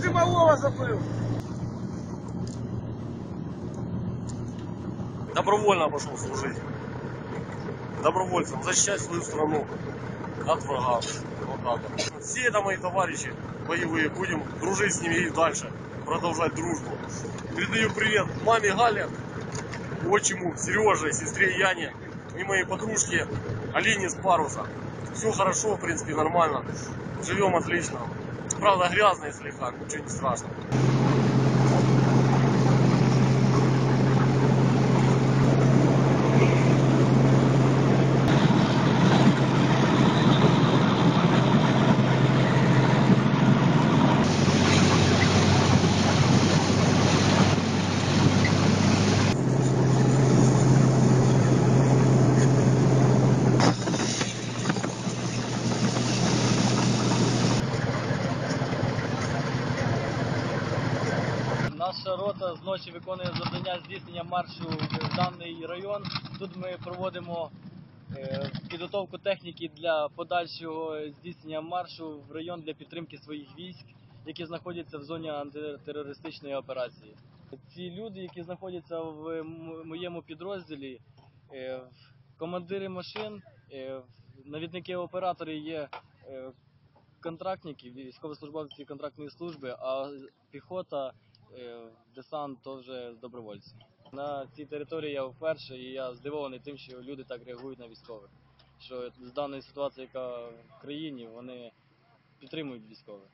Скажи, малого забыл. Добровольно пошел служить. Добровольцем защищать свою страну от врага. Вот так. Все это мои товарищи боевые. Будем дружить с ними и дальше. Продолжать дружбу. Передаю привет маме Гале, отчиму Сереже, сестре Яне и моей подружке Алине с паруса. Все хорошо, в принципе, нормально. Живем отлично. Правда, грязно слегка, ничего не страшно. Наша рота зночі виконує завдання здійснення маршу в даний район. Тут ми проводимо е, підготовку техніки для подальшого здійснення маршу в район для підтримки своїх військ, які знаходяться в зоні антитерористичної операції. Ці люди, які знаходяться в моєму підрозділі, е, командири машин, е, навідники оператори є контрактники, військовослужбовці контрактної служби, а піхота десант то вже добровольці. На цій території я вперше і я здивований тим, що люди так реагують на військових. Що з даної ситуації, яка в країні, вони підтримують військових.